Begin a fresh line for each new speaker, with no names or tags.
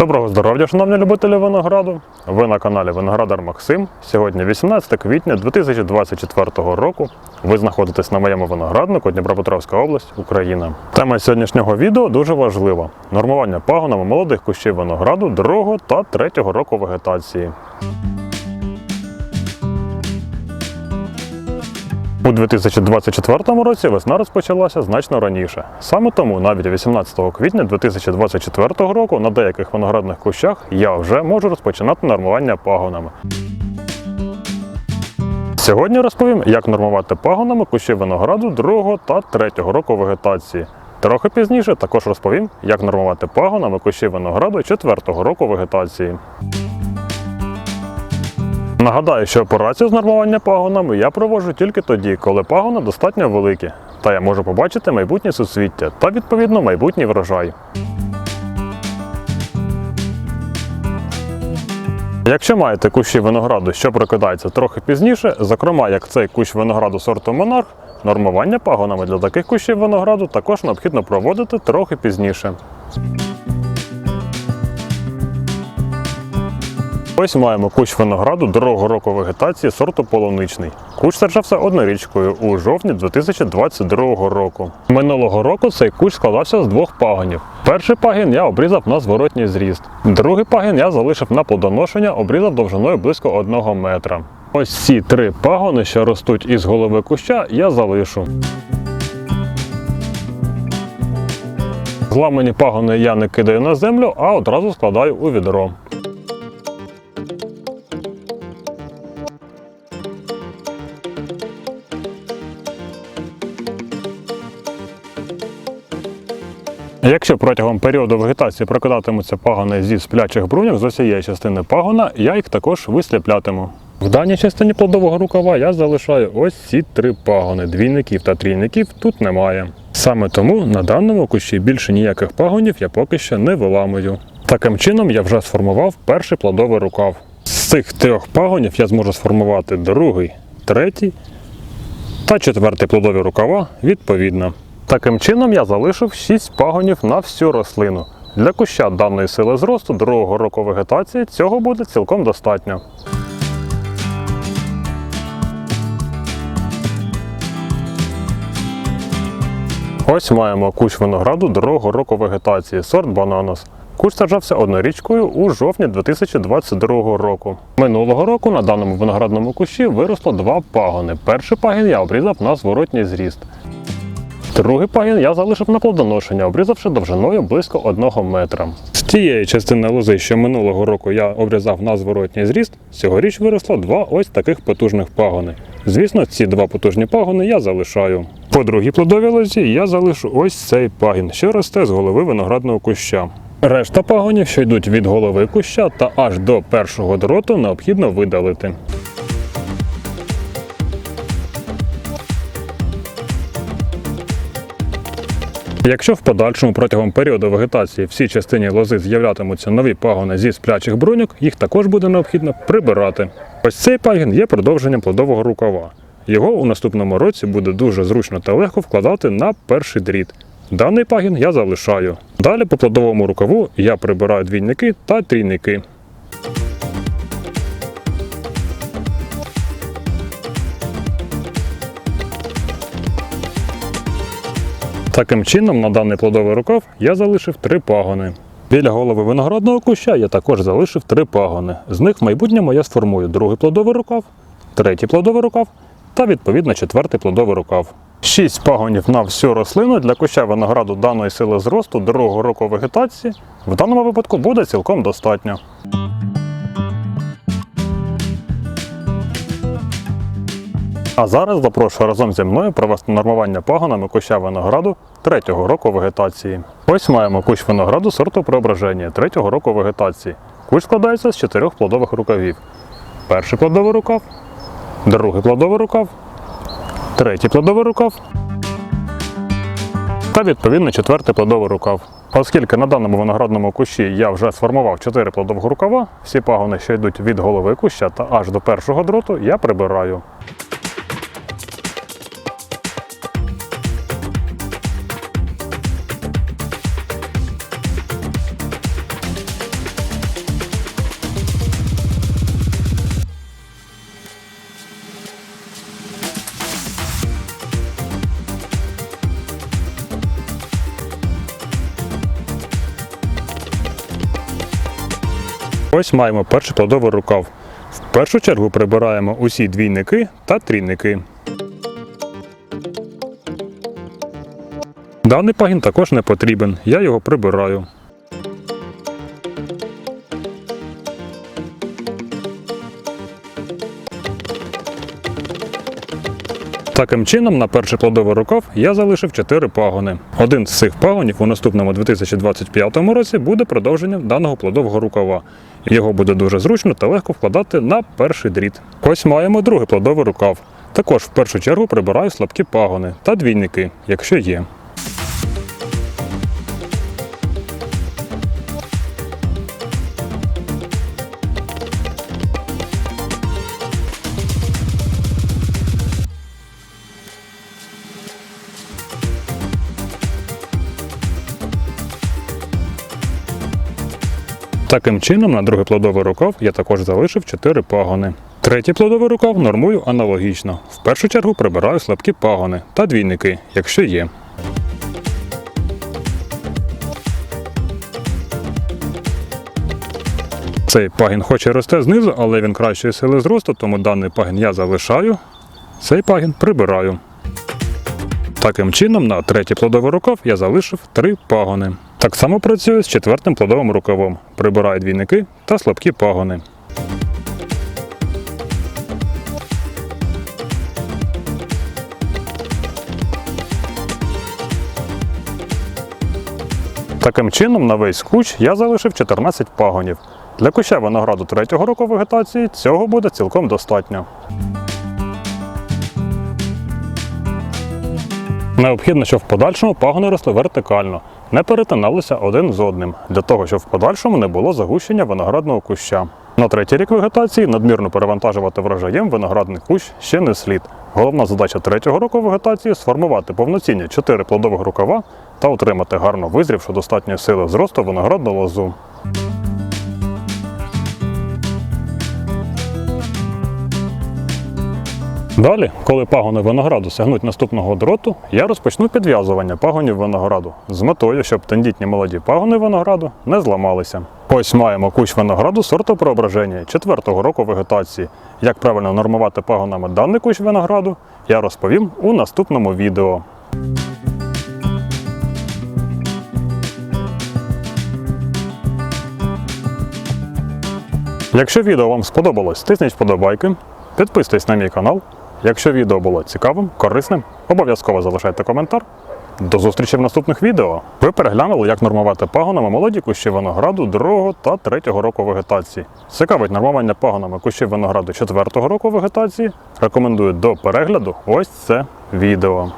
Доброго здоров'я, шановні любителі винограду. Ви на каналі Виноградар Максим. Сьогодні 18 квітня 2024 року. Ви знаходитесь на моєму винограднику Дніпропетровська область, Україна. Тема сьогоднішнього відео дуже важлива: нормування пагонами молодих кущів винограду другого та третього року вегетації. У 2024 році весна розпочалася значно раніше. Саме тому навіть 18 квітня 2024 року на деяких виноградних кущах я вже можу розпочинати нормування пагонами. Сьогодні розповім, як нормувати пагонами кущі винограду другого та третього року вегетації. Трохи пізніше також розповім, як нормувати пагонами кущі винограду четвертого року вегетації. Нагадаю, що операцію з нормування пагонами я проводжу тільки тоді, коли пагони достатньо великі, та я можу побачити майбутнє суцвіття та відповідно майбутній врожай. Якщо маєте кущі винограду, що прокидається трохи пізніше, зокрема як цей кущ винограду сорту Монарх, нормування пагонами для таких кущів винограду також необхідно проводити трохи пізніше. Ось маємо кущ винограду другого року вегетації сорту полуничний. Кущ саджався однорічкою у жовтні 2022 року. Минулого року цей кущ складався з двох пагонів. Перший пагін я обрізав на зворотній зріст. Другий пагін я залишив на плодоношення, обрізав довжиною близько 1 метра. Ось ці три пагони, що ростуть із голови куща, я залишу. Зламані пагони я не кидаю на землю, а одразу складаю у відро. Якщо протягом періоду вегетації прокидатимуться пагони зі сплячих бруньок з усієї частини пагона, я їх також висліплятиму. В даній частині плодового рукава я залишаю ось ці три пагони. Двійників та трійників тут немає. Саме тому на даному кущі більше ніяких пагонів я поки що не виламую. Таким чином я вже сформував перший плодовий рукав. З цих трьох пагонів я зможу сформувати другий, третій та четвертий плодові рукава відповідно. Таким чином я залишив 6 пагонів на всю рослину. Для куща даної сили зросту другого року вегетації цього буде цілком достатньо. Ось маємо кущ винограду другого року вегетації, сорт бананос. Кущ саджався однорічкою у жовтні 2022 року. Минулого року на даному виноградному кущі виросло два пагони. Перший пагін я обрізав на зворотній зріст. Другий пагін я залишив на плодоношення, обрізавши довжиною близько 1 метра. З тієї частини лози, що минулого року я обрізав на зворотній зріст, цьогоріч виросло два ось таких потужних пагони. Звісно, ці два потужні пагони я залишаю. По другій плодовій лозі я залишу ось цей пагін, що росте з голови виноградного куща. Решта пагонів, що йдуть від голови куща та аж до першого дроту, необхідно видалити. Якщо в подальшому протягом періоду вегетації в цій частині лози з'являтимуться нові пагони зі сплячих бруньок, їх також буде необхідно прибирати. Ось цей пагін є продовженням плодового рукава. Його у наступному році буде дуже зручно та легко вкладати на перший дріт. Даний пагін я залишаю. Далі по плодовому рукаву я прибираю двійники та трійники. Таким чином, на даний плодовий рукав я залишив три пагони. Біля голови виноградного куща я також залишив три пагони. З них в майбутньому я сформую другий плодовий рукав, третій плодовий рукав та відповідно четвертий плодовий рукав. Шість пагонів на всю рослину для куща винограду даної сили зросту другого року вегетації в даному випадку буде цілком достатньо. А зараз запрошую разом зі мною провести нормування пагонами куща винограду третього року вегетації. Ось маємо кущ винограду сорту преображення третього року вегетації. Кущ складається з чотирьох плодових рукавів. Перший плодовий рукав, другий плодовий рукав, третій плодовий рукав та відповідно четвертий плодовий рукав. Оскільки на даному виноградному кущі я вже сформував 4 плодових рукава, всі пагони, що йдуть від голови куща та аж до першого дроту, я прибираю. Ось маємо перший плодовий рукав. В першу чергу прибираємо усі двійники та трійники. Даний пагін також не потрібен, я його прибираю. Таким чином, на перший плодовий рукав я залишив 4 пагони. Один з цих пагонів у наступному 2025 році буде продовженням даного плодового рукава. Його буде дуже зручно та легко вкладати на перший дріт. Ось маємо другий плодовий рукав. Також в першу чергу прибираю слабкі пагони та двійники, якщо є. Таким чином, на другий плодовий рукав я також залишив 4 пагони. Третій плодовий рукав нормую аналогічно. В першу чергу прибираю слабкі пагони та двійники, якщо є. Цей пагін хоч і росте знизу, але він кращої сили зросту, тому даний пагін я залишаю. Цей пагін прибираю. Таким чином, на третій плодовий рукав я залишив три пагони. Так само працюю з четвертим плодовим рукавом. Прибираю двійники та слабкі пагони. Таким чином, на весь кущ я залишив 14 пагонів. Для куща винограду третього року вегетації цього буде цілком достатньо. Необхідно, щоб в подальшому пагони росли вертикально, не перетиналися один з одним, для того, щоб в подальшому не було загущення виноградного куща. На третій рік вегетації надмірно перевантажувати врожаєм виноградний кущ ще не слід. Головна задача третього року вегетації сформувати повноцінні 4 плодових рукава та отримати гарно визрівшу достатньої сили зросту виноградну лозу. Далі, коли пагони винограду сягнуть наступного дроту, я розпочну підв'язування пагонів винограду з метою, щоб тендітні молоді пагони винограду не зламалися. Ось маємо кущ винограду сорту преображення четвертого року вегетації. Як правильно нормувати пагонами даний кущ винограду, я розповім у наступному відео. Якщо відео вам сподобалось, тисніть вподобайки, підписуйтесь на мій канал. Якщо відео було цікавим, корисним, обов'язково залишайте коментар. До зустрічі в наступних відео. Ви переглянули, як нормувати пагонами молоді кущі винограду 2 та 3 року вегетації. Цікавить нормування пагонами кущів винограду 4 року вегетації. Рекомендую до перегляду ось це відео.